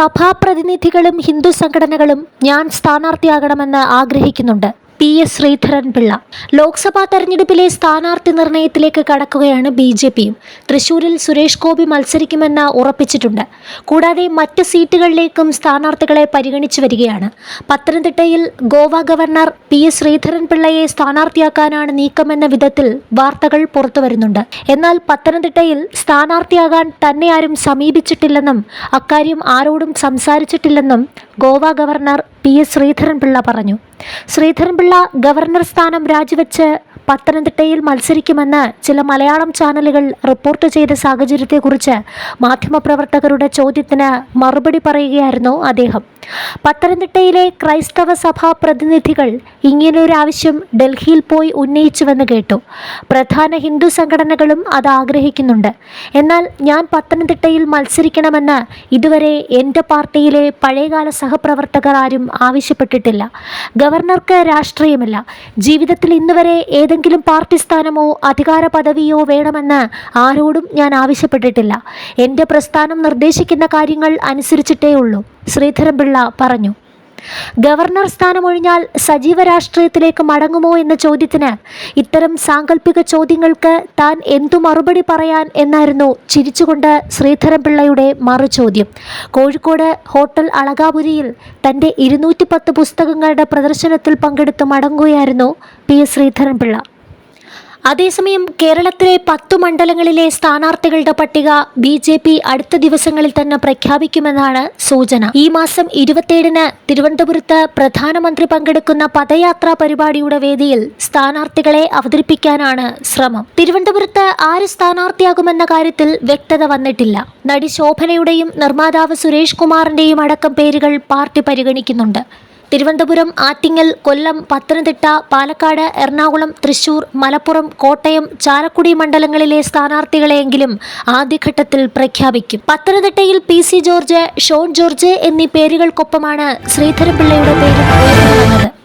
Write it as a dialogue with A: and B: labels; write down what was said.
A: സഭാപ്രതിനിധികളും ഹിന്ദു സംഘടനകളും ഞാൻ സ്ഥാനാർത്ഥിയാകണമെന്ന് ആഗ്രഹിക്കുന്നുണ്ട്. പി എസ് ശ്രീധരൻപിള്ള ലോക്സഭാ തെരഞ്ഞെടുപ്പിലെ സ്ഥാനാർത്ഥി നിർണയത്തിലേക്ക് കടക്കുകയാണ് ബി ജെ പിയും. തൃശൂരിൽ സുരേഷ് ഗോപി മത്സരിക്കുമെന്ന് ഉറപ്പിച്ചിട്ടുണ്ട്. കൂടാതെ മറ്റ് സീറ്റുകളിലേക്കും സ്ഥാനാർത്ഥികളെ പരിഗണിച്ചു വരികയാണ്. പത്തനംതിട്ടയിൽ ഗോവ ഗവർണർ പി എസ് ശ്രീധരൻപിള്ളയെ സ്ഥാനാർത്ഥിയാക്കാനാണ് നീക്കമെന്ന വിധത്തിൽ വാർത്തകൾ പുറത്തുവരുന്നുണ്ട് എന്നാൽ പത്തനംതിട്ടയിൽ സ്ഥാനാർത്ഥിയാകാൻ തന്നെ ആരും സമീപിച്ചിട്ടില്ലെന്നും അക്കാര്യം ആരോടും സംസാരിച്ചിട്ടില്ലെന്നും Goa governor P S Sreedharan Pillai പറഞ്ഞു. ശ്രീധരൻപിള്ള ഗവർണർ സ്ഥാനം രാജിവെച്ച് പത്തനംതിട്ടയിൽ മത്സരിക്കുമെന്ന് ചില മലയാളം ചാനലുകൾ റിപ്പോർട്ട് ചെയ്ത സാഹചര്യത്തെക്കുറിച്ച് മാധ്യമപ്രവർത്തകരുടെ ചോദ്യത്തിന് മറുപടി പറയുകയായിരുന്നു അദ്ദേഹം. പത്തനംതിട്ടയിലെ ക്രൈസ്തവ സഭാ പ്രതിനിധികൾ ഇങ്ങനൊരു ആവശ്യം ഡൽഹിയിൽ പോയി ഉന്നയിച്ചുവെന്ന് കേട്ടു. പ്രധാന ഹിന്ദു സംഘടനകളും അത് ആഗ്രഹിക്കുന്നുണ്ട്. എന്നാൽ ഞാൻ പത്തനംതിട്ടയിൽ മത്സരിക്കണമെന്ന് ഇതുവരെ എന്റെ പാർട്ടിയിലെ പഴയകാല സഹപ്രവർത്തകർ ആരും ആവശ്യപ്പെട്ടിട്ടില്ല. ഗവർണർക്ക് രാഷ്ട്രീയമില്ല. ജീവിതത്തിൽ ഇന്നുവരെ ഏതെങ്കിലും പാർട്ടി സ്ഥാനമോ അധികാര പദവിയോ വേണമെന്ന് ആരോടും ഞാൻ ആവശ്യപ്പെട്ടിട്ടില്ല. എന്റെ പ്രസ്ഥാനം നിർദ്ദേശിക്കുന്ന കാര്യങ്ങൾ അനുസരിച്ചിട്ടേ ഉള്ളൂ. ശ്രീധരൻപിള്ള പറഞ്ഞു. ഗവർണർ സ്ഥാനമൊഴിഞ്ഞാൽ സജീവ രാഷ്ട്രീയത്തിലേക്ക് മടങ്ങുമോ എന്ന ചോദ്യത്തിന് ഇത്തരം സാങ്കല്പിക ചോദ്യങ്ങൾക്ക് താൻ എന്തു മറുപടി പറയാൻ എന്നായിരുന്നു ചിരിച്ചുകൊണ്ട് ശ്രീധരൻപിള്ളയുടെ മറുചോദ്യം. കോഴിക്കോട് ഹോട്ടൽ അളകാപുരിയിൽ തന്റെ ഇരുന്നൂറ്റി പത്ത് പുസ്തകങ്ങളുടെ പ്രദർശനത്തിൽ പങ്കെടുത്ത് മടങ്ങുകയായിരുന്നു പി എസ് ശ്രീധരൻപിള്ള. അതേസമയം കേരളത്തിലെ പത്തു മണ്ഡലങ്ങളിലെ സ്ഥാനാർത്ഥികളുടെ പട്ടിക ബി ജെ പി അടുത്ത ദിവസങ്ങളിൽ തന്നെ പ്രഖ്യാപിക്കുമെന്നാണ് സൂചന. ഈ മാസം ഇരുപത്തിയേഴിന് തിരുവനന്തപുരത്ത് പ്രധാനമന്ത്രി പങ്കെടുക്കുന്ന പദയാത്രാ പരിപാടിയുടെ വേദിയിൽ സ്ഥാനാർത്ഥികളെ അവതരിപ്പിക്കാനാണ് ശ്രമം. തിരുവനന്തപുരത്ത് ആര് സ്ഥാനാർത്ഥിയാകുമെന്ന കാര്യത്തിൽ വ്യക്തത വന്നിട്ടില്ല. നടി ശോഭനയുടെയും നിർമ്മാതാവ് സുരേഷ് കുമാറിന്റെയും അടക്കം പേരുകൾ പാർട്ടി പരിഗണിക്കുന്നുണ്ട്. തിരുവനന്തപുരം ആറ്റിങ്ങൽ കൊല്ലം പത്തനംതിട്ട പാലക്കാട് എറണാകുളം തൃശൂർ മലപ്പുറം കോട്ടയം ചാലക്കുടി മണ്ഡലങ്ങളിലെ സ്ഥാനാർത്ഥികളെയെങ്കിലും ആദ്യഘട്ടത്തിൽ പ്രഖ്യാപിക്കും. പത്തനംതിട്ടയിൽ P C George Shone George എന്നീ പേരുകൾക്കൊപ്പമാണ് ശ്രീധരൻപിള്ളയുടെ പേരും വന്നത്